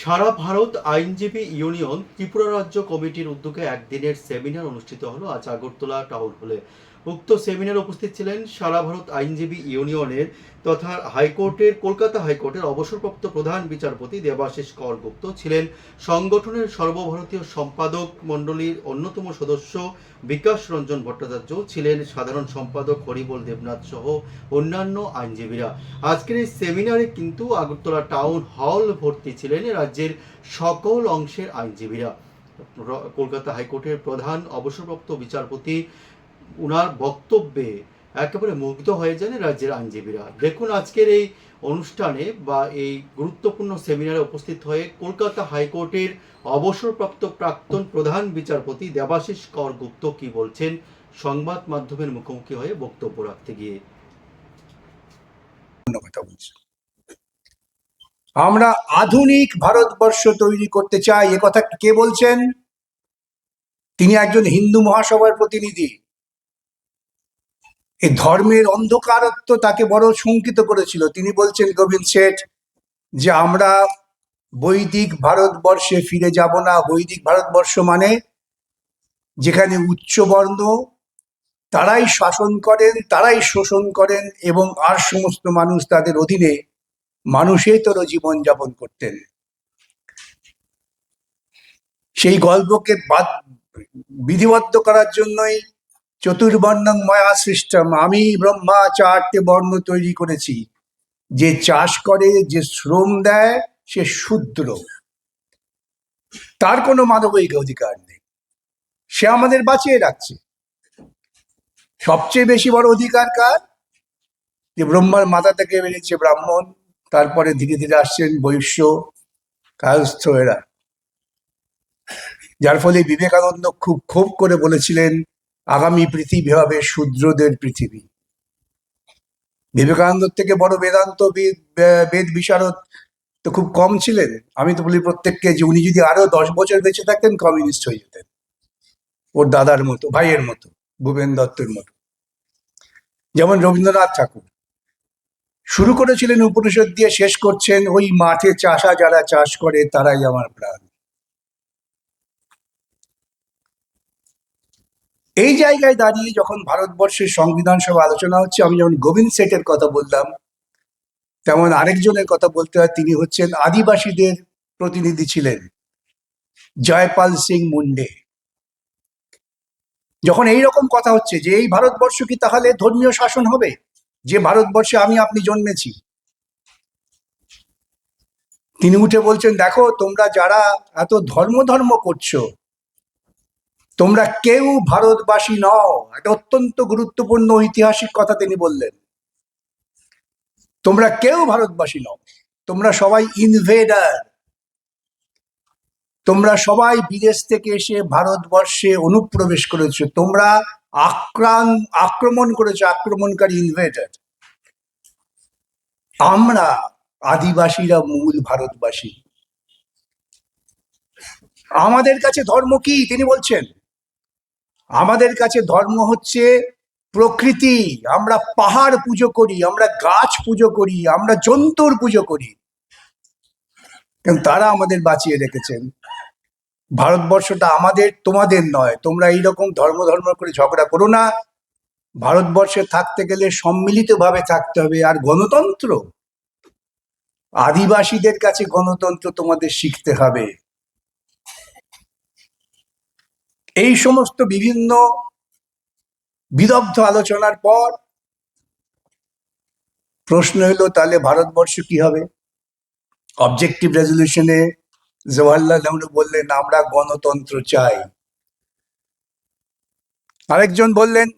সারা ভারত আইনজীবী ইউনিয়ন ত্রিপুরা রাজ্য কমিটির উদ্যোগে একদিনের সেমিনার অনুষ্ঠিত হলো আজ আগরতলা টাউন হলে। উক্ত সেমিনারে উপস্থিত ছিলেন সারা ভারত আইনজীবী ইউনিয়নের তথা হাইকোর্টের, কলকাতা হাইকোর্টের অবসরপ্রাপ্ত প্রধান বিচারপতি দেবাশিস কর গুপ্ত ছিলেন। সংগঠনের সর্বভারতীয় সম্পাদক মণ্ডলীর অন্যতম সদস্য বিকাশ রঞ্জন ভট্টাচার্য ছিলেন। সাধারণ সম্পাদক হরিবল দেবনাথ সহ অন্যান্য আইনজীবীরা। আজকের এই সেমিনারে কিন্তু আগরতলা টাউন হল ভর্তি ছিলেন রাজ্যের সকল অংশের আইনজীবীরা। কলকাতা হাইকোর্টের প্রধান অবসরপ্রাপ্ত বিচারপতি উনার বক্তব্যে একেবারে মুগ্ধ হয়ে যান রাজ্যের আইনজীবীরা। দেখুন, আজকের এই অনুষ্ঠানে বা এই গুরুত্বপূর্ণ সেমিনারে উপস্থিত হয়ে কলকাতা হাইকোর্টের অবসরপ্রাপ্ত প্রাক্তন প্রধান বিচারপতি দেবাশিস কর গুপ্ত কি বলছেন সংবাদ মাধ্যমের মুখোমুখি হয়ে বক্তব্য রাখতে গিয়ে। আমরা আধুনিক ভারতবর্ষ তৈরি করতে চাই, এ কথা কে বলছেন? তিনি একজন হিন্দু মহাসভার প্রতিনিধি। এই ধর্মের অন্ধকারত্ব তাকে বড় শঙ্কিত করেছিল। তিনি বলছেন, গোবিন্দ শেঠ, যে আমরা বৈদিক ভারতবর্ষে ফিরে যাব না। বৈদিক ভারতবর্ষ মানে যেখানে উচ্চবর্ণ তারাই শাসন করেন, তারাই শোষণ করেন এবং আর সমস্ত মানুষ তাদের অধীনে মানুষেতর জীবন যাপন করতেন। সেই গল্পকে বাদ বিধিবদ্ধ করার জন্যই চতুর্বর্ণং ময়া সৃষ্টম। আমি ব্রহ্মা চারটে বর্ণ তৈরি করেছি। যে চাষ করে, যে শ্রম দেয়, সে শূদ্র। তার কোনো মানবিক অধিকার নেই। সে আমাদের বাঁচিয়ে রাখছে। সবচেয়ে বেশি বড় অধিকার কার? যে ব্রহ্মার মাথা থেকে বেরিয়েছে ব্রাহ্মণ, তারপরে ধীরে ধীরে আসছেন বৈশ্য কায়স্থ এরা। যার ফলে বিবেকানন্দ খুব ক্ষোভ করে বলেছিলেন আগামী পৃথিবী হবে শূদ্রদের পৃথিবী। বিবেকানন্দ থেকে বড় বেদান্ত বিদ- বিশারদ তো খুব কম ছিলেন। আমি তো বলি প্রত্যেককে যে উনি যদি আরও দশ বছর বেঁচে থাকতেন কমিউনিস্ট হয়ে যেতেন। ওর দাদার মতো, ভাইয়ের মতো, ভূপেন দত্তের মতো। যেমন রবীন্দ্রনাথ ঠাকুর। শুরু করেছিলেন উপনিষদ দিয়ে, শেষ করছেন ওই মাঠে চাষা যারা চাষ করে, তারাই আমার প্রাণ। এই জায়গায় দাঁড়িয়ে যখন ভারতবর্ষের সংবিধান সভা আলোচনা হচ্ছে, আমি যেমন গোবিন্দ সেটের কথা বললাম, তেমন আরেকজনের কথা বলতে হয়, তিনি হচ্ছেন আদিবাসীদের প্রতিনিধি ছিলেন, জয়পাল সিং মুন্ডে। যখন এই রকম কথা হচ্ছে যে এই ভারতবর্ষ কি তাহলে ধর্মীয় শাসন হবে? যে ভারতবর্ষে আমি আপনি জন্মেছি। তিনি উঠে বলছেন, দেখো তোমরা যারা এত ধর্ম ধর্ম করছ তোমরা কেউ ভারতবাসী নও। একটা অত্যন্ত গুরুত্বপূর্ণ ঐতিহাসিক কথা তিনি বললেন। তোমরা কেউ ভারতবাসী নও। তোমরা সবাই ইনভেডার তোমরা সবাই বিদেশ থেকে এসে ভারতবর্ষে অনুপ্রবেশ করেছ। তোমরা আক্রান আক্রমণ করেছ, আক্রমণকারী ইনভেডার আমরা আদিবাসীরা মূল ভারতবাসী। আমাদের কাছে ধর্ম কি? তিনি বলছেন আমাদের কাছে ধর্ম হচ্ছে প্রকৃতি। আমরা পাহাড় পুজো করি, আমরা গাছ পুজো করি, আমরা জন্তুর পুজো করি। কিন্তু তারা আমাদের বাঁচিয়ে রেখেছেন। ভারতবর্ষটা আমাদের, তোমাদের নয়। তোমরা এইরকম ধর্ম ধর্ম করে ঝগড়া করো না। ভারতবর্ষে থাকতে গেলে সম্মিলিতভাবে থাকতে হবে। আর গণতন্ত্র? আদিবাসীদের কাছে গণতন্ত্র তোমাদের শিখতে হবে। এই সমস্ত বিভিন্ন বিদগ্ধ আলোচনার পর প্রশ্ন হলো তাহলে ভারতবর্ষ কি হবে? অবজেক্টিভ রেজলিউশনে জওয়াহরলাল নেহরু বললেন, আমরা গণতন্ত্র চাই। আরেকজন বললেন